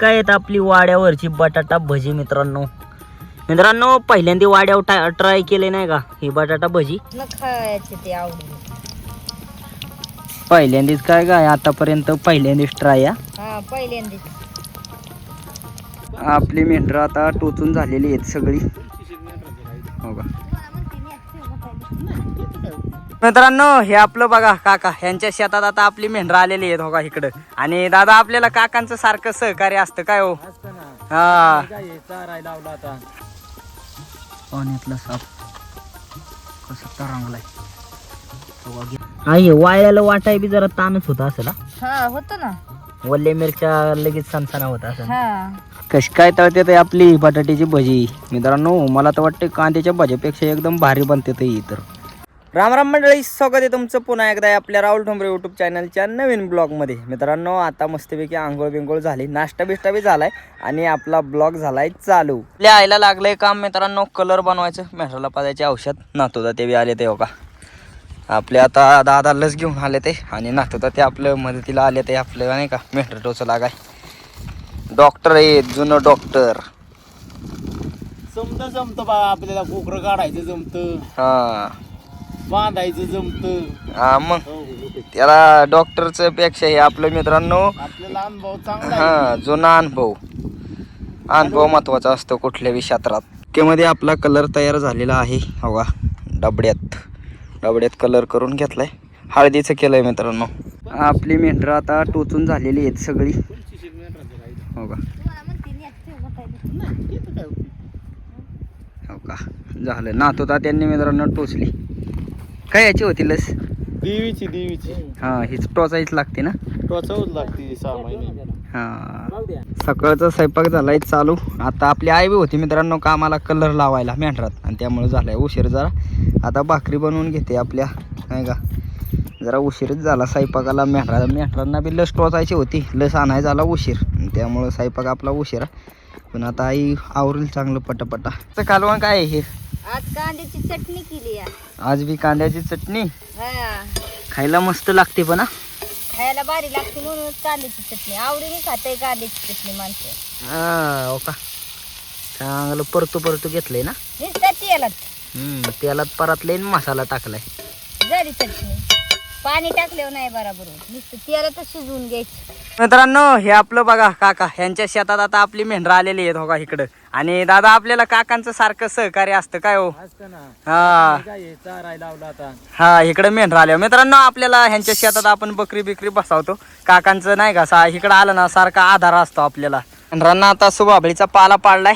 काय आहेत आपली वाड्यावरची बटाटा भजी मित्रांनो? मित्रांनो पहिल्यांदा वाड्यावर ट्राय केले नाही का? ही बटाटा भजी? न खायचे ते आवडीने पहिल्यांदाच काय काय आतापर्यंत पहिल्यांदाच ट्राय या. हा पहिल्यांदा आपली मेंढरं आता टोचून झालेली आहेत सगळी. हो का? मित्रांनो हे आपलं बघा काका. यांच्या शेतात आता आपली मेंढरं आलेली आहेत हो का इकडं. आणि दादा आपल्याला काकांचं सारखं सहकार्य असतं काय हो? हा. पाण्यातला साप. कसं तरंगलाय. आई वाळ्याला वाटाय बी जरा ताणच होता असेल हा? हा होत ना. वल्ले मिरच्या लगेच सणसणा होता असेल. हा. कशी काय तळते ते आपली बटाट्याची भजी. मित्रांनो मला तर वाटतं कांद्याच्या भजीपेक्षा एकदम भारी बनते ते ही तर राम राम मंडळी स्वागत आहे तुमचं पुन्हा एकदा आपल्या राहुल ठोंबरे यूट्यूब चॅनलच्या नवीन ब्लॉगमध्ये मित्रांनो आता मस्तपैकी आंघोळ बिंघोळ झाली नाश्ता बिष्टा बी झालाय आणि आपला ब्लॉग झालाय चालू. आपल्या आईला लागलंय काम मित्रांनो कलर बनवायचं. मेहराला पाजायचे औषध नातोदा ते बी आले ते हो का? आपले आता दादा लस घेऊन आले ते आणि नातोदा ते आपलं मदतीला आले ते आपलं नाही का? मेहर टोचं लागाय. डॉक्टर आहे जुनं डॉक्टर समजा जमतं बा आपल्याला कोकरं काढायचं जमतं. हा. बांधायचं जमतं. हा मग. त्याला डॉक्टरचं पेक्षा हे आपलं मित्रांनो आपल्याला अनुभव चांगला आहे. हा जुना अनुभव. अनुभव महत्त्वाचा असतो कुठल्याही क्षेत्रात. मध्ये आपला कलर तयार झालेला आहे. हवा डबड्यात. डबड्यात कलर करून घेतलाय. हळदीचं केलंय मित्रांनो. आपली मेंढरं आता टोचून झालेली आहेत सगळी. हो का? हो का? झालं. नातो त्यांनी मित्रांनो टोचली. काय याची होती लस? देवीची देवीची. हा हीच टोचायच लागते ना? टोचवच लागते सहा महिने. हा. सकाळचा स्वयंपाक झालाय चालू. आता आपली आई बी होती मित्रांनो कामाला कलर लावायला मेंढरात. आणि त्यामुळे झालाय उशीर जरा. आता भाकरी बनवून घेते आपल्या. नाही का? जरा उशीरच झाला स्वयंपाकाला मेंढरा मेंढरांना बी लस टोचायची होती. लस आणाय झाला उशीर. त्यामुळं स्वयंपाक आपला उशिरा. पण आता आई आवरेल चांगलं पटापटा. तर कालवण काय आहे हे? आज कांद्याची चटणी केली आहे. आज बी कांद्याची चटणी? हा. खायला मस्त लागते पण हा. खायला भारी लागते म्हणून कांद्याची चटणी. आवडीने खाते कांद्याची चटणी माणसं. हा हो का? चांगलं परतू परतू घेतलंय ना? नुसतं तेलात. हम्म, तेलात परतले मसाला टाकलाय. झाली चटणी. पाणी टाकल्यावर नाही बरोबर होत. नुसतं तेलातच शिजवून घ्यायची. मित्रांनो हे आपलं बघा काका यांच्या शेतात आता आपली मेंढरं आलेली आहेत हो का इकडं. आणि दादा आपल्याला काकांचं सारखं सहकार्य असतं काय हो? हा. हा इकडं मेंढरं आल्या मित्रांनो आपल्याला ह्यांच्या शेतात आपण बकरी बिकरी बसावतो. काकांचं नाही का सा इकडं आलं ना सारखा आधार असतो आपल्याला. मेंढरांना आता सुबाबळीचा पाला पाडलाय.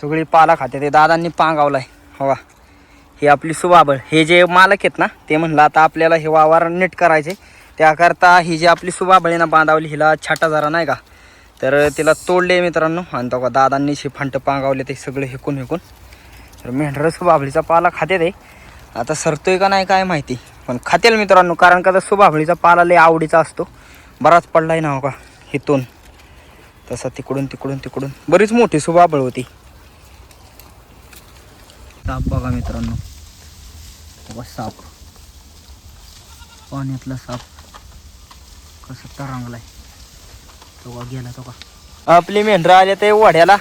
सगळी पाला खाते. ते दादांनी पांगावलाय. हो का? ही आपली सुबाबळ हे जे मालक आहेत ना ते म्हणलं आता आपल्याला हे वावर नीट करायचे त्याकरता ही जी आपली सुबाबळीनं बांधावली हिला छाटा जरा नाही का? तर तिला तोडले मित्रांनो. आणि तो का दादांनी शे फंट पांगावले ते सगळे हेकून हेकून. तर मेंढरं सुभाभळीचा पाला खाते ते. आता सरतोय का नाही काय माहिती. पण खातेल मित्रांनो कारण का सुबाबळीचा पाला लय आवडीचा असतो. बराच पडलाय ना हो का हिथून तसा तिकडून तिकडून तिकडून. बरीच मोठी सुभाबळ होती. साप बघा मित्रांनो. साप. पाण्यातला साप. कसं तरंगलाय. तो का गेला तो का? आपली मेंढरा आले ते वड्याला.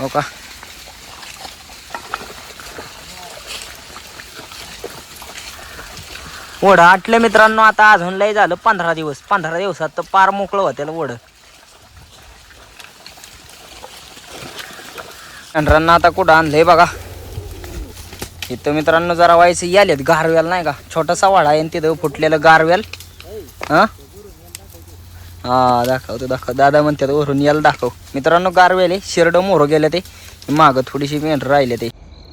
हो का? ओढ आटलं मित्रांनो आता अजून लय झालं पंधरा दिवस. पंधरा दिवसात तर पार मोकळं होतं त्याला ओढ मेंढरांना आता कुठं आणलंय बघा. इथं मित्रांनो जरा व्हायचं यालेत गारवेल नाही का? छोटासा वाडा आहे आणि तिथं फुटलेलं गारवेल हा? हा दाखवतो दाखव. दादा म्हणतात वरून याला दाखव. मित्रांनो गारवेले आहे शिरडं मोरं गेले ते. मागं थोडीशी मेंढर राहिले ते.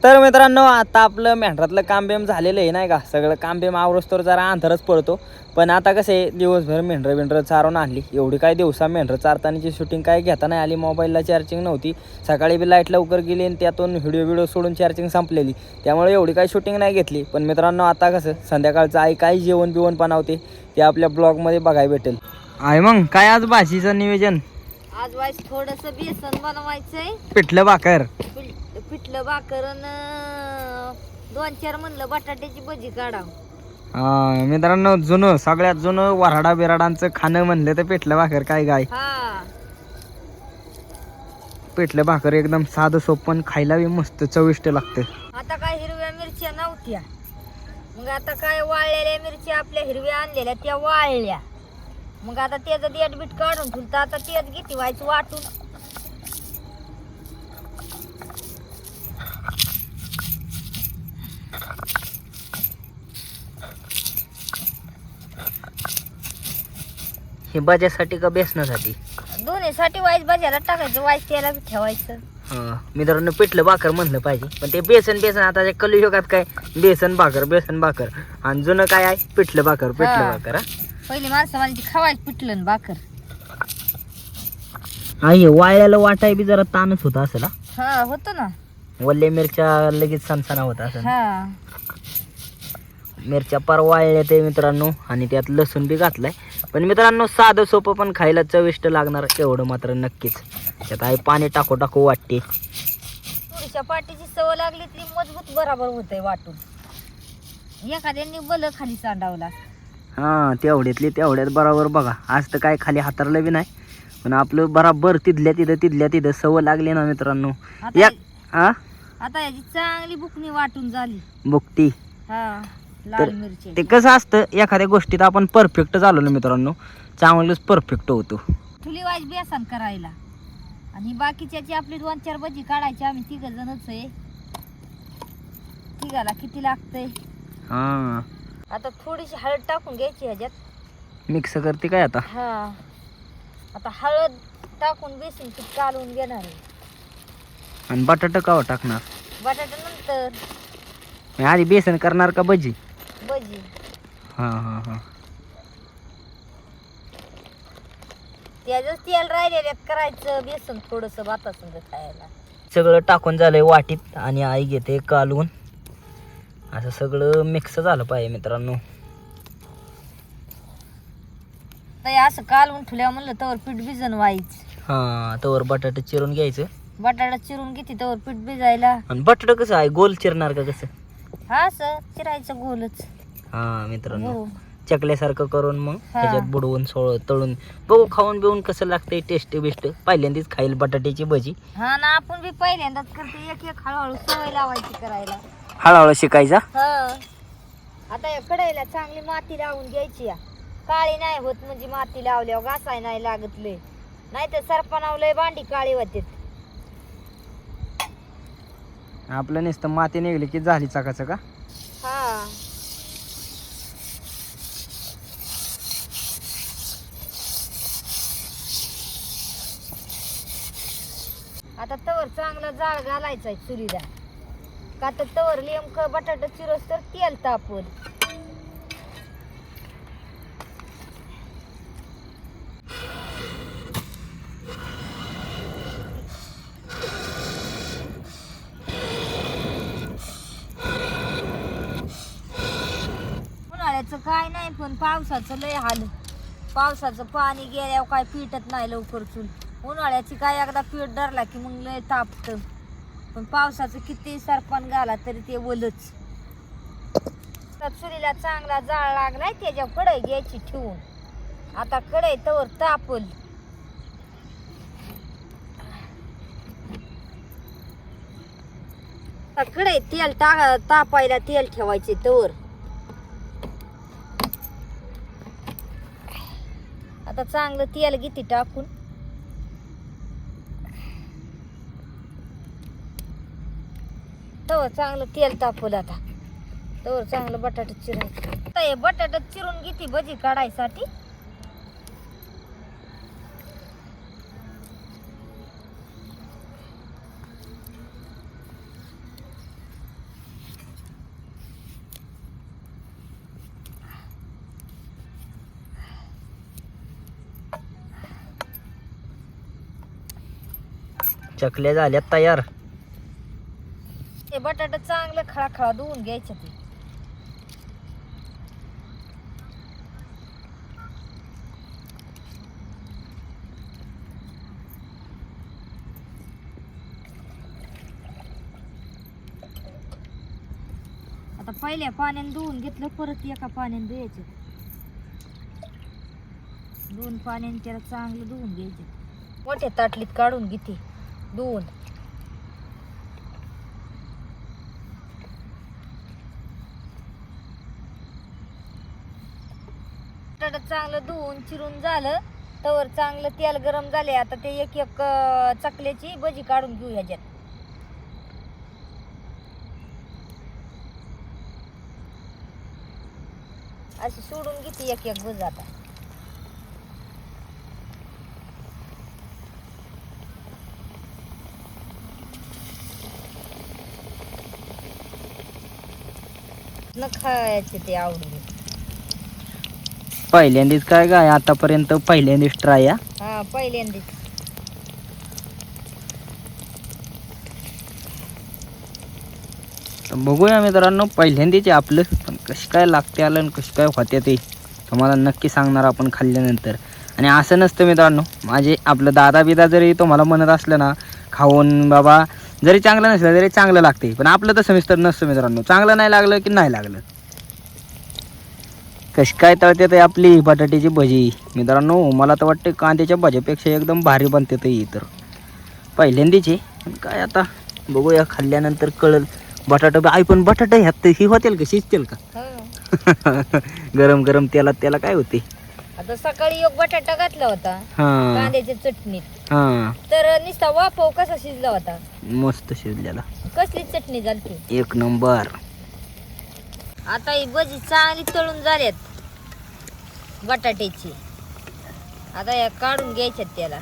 तर मित्रांनो आता आपलं मेंढरातलं कामबेम झालेलं आहे नाही का? सगळं कामबेम आवरस्तोवर जरा अंधारच पडतो. पण आता कसं आहे दिवसभर मेंढरं बिंढरं चारून आणली. एवढी काय दिवसा मेंढरं चारतानाची शूटिंग काय घेता नाही आली. मोबाईलला चार्जिंग नव्हती. सकाळी बी लाइट लवकर गेली आणि त्यातून व्हिडिओ व्हिडिओ सोडून चार्जिंग संपलेली. त्यामुळे एवढी काय शूटिंग नाही घेतली. पण मित्रांनो आता कसं संध्याकाळचं आई काय जेवण बिवण बनवते ते आपल्या ब्लॉगमध्ये बघायला भेटेल. आहे मग काय आज भाजीचं नियोजन? आज वाईस थोडस बेसन बनवायचंय. पिठलं भाकर. पिठलं भाकरन दोन चार म्हणलं बटाट्याची भजी काढा. हा, मित्रांनो जुनं सगळ्यात जुनं वराडा बिराडांचं खाणं म्हणलं तर पिठलं भाकर काय गाय? हा. पिठलं भाकर एकदम साधं सोपं खायला बी मस्त चविष्ट लागतं. आता काय हिरव्या मिरच्या नव्हत्या. मग आता काय वाळलेल्या मिरच्या आपल्या हिरव्या आणलेल्या त्या वाळल्या. मग आता त्याचं देठ बीट काढून ठेवलं आता तेच किती व्हायचं वाटून. हे भाज्यासाठी का बेसनासाठी? दोन्हीसाठी वाईस भाज्याला टाकायचं वाईस त्याला ठेवायचं. हा मित्रांनो पिठलं भाकर म्हणलं पाहिजे. पण ते बेसन बेसन आता कलियुगात काय बेसन भाकर बेसन भाकर. आणि जुनं काय आहे? पिठलं भाकर पिठलं हा. भाकर हा? पहिली माणसं म्हणजे खावायचं पिटलं भाकर. हे वाळ्याला वाटाय बी जरा ताणच होता असेल हा? हा होतं ना. वल्ले मिरच्या लगेच सणसणा होता असेल. हा. मिरच्या पार वाळल्या ते मित्रांनो आणि त्यात लसूण बी घातलाय. पण मित्रांनो साधं सोपं पण खायला चविष्ट लागणार एवढं मात्र नक्कीच. त्यात आहे पाणी टाकू टाकू वाटते. तुरीच्या पाटीची सवय लागली ती मजबूत बराबर होतंय वाटून. एखाद्यानी बल खाली सांडावला. हा तेवढ्यातली तेवढ्यात बरोबर बघा. आज तर काय खाली हातारलं बी नाही पण आपलं बराबर तिथल्या तिथं तिथल्या तिथं सवय लागली ना मित्रांनो. या आता याची चांगली बुकणी वाटून झाली. बुकटी हा. तर लाल मिरची. ते कसं असतं एखाद्या गोष्टीत आपण परफेक्ट झालो ना मित्रांनो. चांगलंच परफेक्ट होतो. ठुली वाईज बेसन करायला. आणि बाकीच्याची आपली दोन चार भजी काढायची आम्ही तिघ जणच आहे. तिघाला किती लागतंय? हा. आता थोडीशी हळद टाकून घ्यायची ह्याच्यात. मिक्स करते काय आता? हा. आता हळद टाकून बेसन पीठ कालवून घेणार आहे. आणि बटाटा कावा टाकणार? बटाटा नंतर. मी आधी बेसन करणार का भजी? हा हा हा. त्याच तेल राहिलेल्यात करायचं बेसन थोडस भातासंग खायला. सगळं टाकून झालंय वाटीत आणि आई घेते कालवून. असं सगळं मिक्स झालं पाहिजे मित्रांनो. तर हे असं कालवून ठेवल्या म्हणलं तर पीठ भिजन व्हायच. हा तवर बटाटा चिरून घ्यायचं. बटाटा चिरून घेते तर पीठ भिजायला. आणि बटाटा कसं आहे? गोल चिरणार का कसं? हा चिरायचं गोलच. हा मित्रांनो. हो. चकल्यासारखं करून मग हा. त्याच्यात बुडवून सोळ तळून. बघू खाऊन बिवून कसं लागतंय टेस्ट बिस्ट. पहिल्यांदाच खाईल बटाट्याची भजी. हा ना आपण बी पहिल्यांदाच करते. एक एक हळूहळू सवय लावायची करायला. हळूहळू शिकायचा? हा. आता या कढईला चांगली माती लावून घ्यायची या. काळी नाही होत म्हणजे माती लावल्यावर घासाय नाही लागत लय. नाही तर सरपणावलंय भांडी काळी होते आपलं नुसतं माती निघली की झाली चाकाचं का हा. आता तवर चांगला जाळ घालायचा चुरीला का तर तवर नेमक बटाटा चिरोस तर तेल तापल काय नाही पण पावसाचं लय हाल पावसाचं पाणी गेल्यावर काय पिटत नाही लवकर चूल. उन्हाळ्याची काय एकदा पीठ धरला की मग लय तापत. पण पावसाचं किती सरपण घाला तरी ते ओलच आता चुलीला चांगला जाळ लागलाय त्याच्यावर कढई घ्यायची ठेवून. आता कढई तवर तापल. आता कढई तेल टाक तापायला तेल ठेवायचे तवर. आता चांगलं तेल किती टाकून. तवर चांगलं तेल तापवलं आता. तवर चांगलं बटाटा चिरायचं आता हे बटाटा चिरून किती भजी काढायसाठी. चकल्या झाल्या तयार. ते बटाटा चांगलं खळाखळा धुवून घ्यायचं ते. आता पहिल्या पाण्याने धुवून घेतलं परत एका पाण्याने धुवायचं. दोन पाण्याने त्याला चांगलं धुवून घ्यायचं. मोठ्या ताटलीत काढून घेते. दोन. बटाटा चांगलं धुवून चिरून झालं तवर चांगलं तेल गरम झाले आता ते एक एक चकल्याची भजी काढून घेऊ ह्याच्यात. अशी सोडून घेते एक एक भज आता. न खायचे ते आवडीने पहिल्यांदाच काय काय आतापर्यंत पहिल्यांदाच ट्राय या हा पहिल्यांदाच. तर बघूया मित्रांनो पहिल्यांदाच आहे आपलं. पण कशी काय लागते आलं आणि कशी काय होते ते तुम्हाला नक्की सांगणार आपण खाल्ल्यानंतर. आणि असं नसतं मित्रांनो माझे आपलं दादा बिदा जरी तुम्हाला म्हणत असलं ना खाऊन बाबा जरी चांगलं नसलं तरी चांगलं लागते पण आपलं तसं मिस्टर नसतं मित्रांनो. चांगलं नाही लागलं की नाही लागलं? कशी काय तळते ते आपली बटाट्याची भजी? मित्रांनो मला तर वाटते कांद्याच्या भज्यापेक्षा एकदम भारी बनते ते तर पहिल्यांदाच. पण काय आता? बघूया खाल्ल्यानंतर कळल. बटाटा आई पण बटाटा ह्यात ही होतील का? शिजतील का? हा. गरम गरम तेलात त्याला काय होते? आता सकाळी एक बटाटा घातला होता हां. कांद्याच्या चटणीत. हां. तर नुसता वापव कसा शिजला होता? मस्त शिजलेला. कसली चटणी झालती? एक नंबर. आता ही भजी चांगली तळून झाल्यात बटाट्याची. आता या काढून घ्यायच्यात त्याला.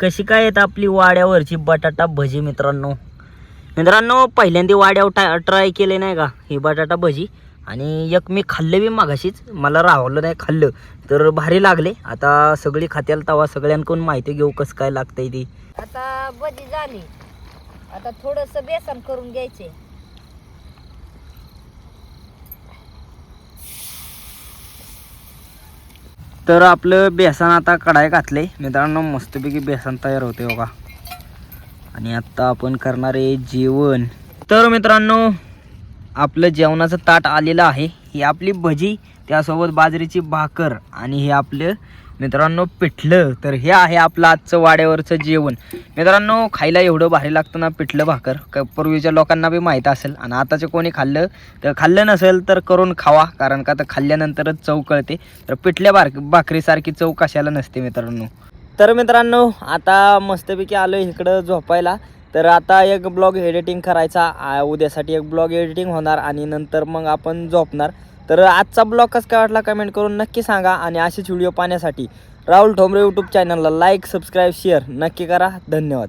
कशी काय येत आपली वाड्यावरची बटाटा भजी मित्रांनो? मित्रांनो पहिल्यांदा वाड्यावर टा ट्राय केले नाही का? ही बटाटा भजी. आणि एक मी खाल्लं बी मागाशीच. मला राहवलं नाही खाल्लं. तर भारी लागले. आता सगळी खात्याला तवा सगळ्यांकडून माहिती घेऊ कसं काय लागतंय ती. आता भजी झाली. आता थोडस बेसन करून घ्यायचे. तर आपलं बेसन आता कढाई घातले. मित्रांनो मस्तपैकी बेसन तयार होते बघा. आणि आत्ता आपण करणार आहे जेवण. तर मित्रांनो आपलं जेवणाचं ताट आलेलं आहे. ही आपली भजी त्यासोबत बाजरीची भाकर आणि हे आपलं मित्रांनो पिठलं. तर हे आहे आपलं आजचं वाड्यावरचं जेवण. मित्रांनो खायला एवढं भारी लागतं ना पिठलं भाकर. पूर्वीच्या लोकांना बी माहीत असेल. आणि आताचे कोणी खाल्लं तर खाल्लं नसेल तर करून खावा. कारण का तर खाल्ल्यानंतरच चव कळते. तर पिठल्या भार भाकरीसारखी चव कशाला नसते मित्रांनो. तर मित्रांनो आता मस्तपैकी आलो इकडं झोपायला. तर आता एक ब्लॉग एडिटिंग करायचा. उद्यासाठी एक ब्लॉग एडिटिंग होणार आणि नंतर मग आपण झोपणार. तर आजचा ब्लॉग कसं काय वाटला कमेंट करून नक्की सांगा आणि असेच व्हिडिओ पाहण्यासाठी राहुल ठोंबरे यूट्यूब चॅनलला लाईक सबस्क्राईब शेअर नक्की करा. धन्यवाद.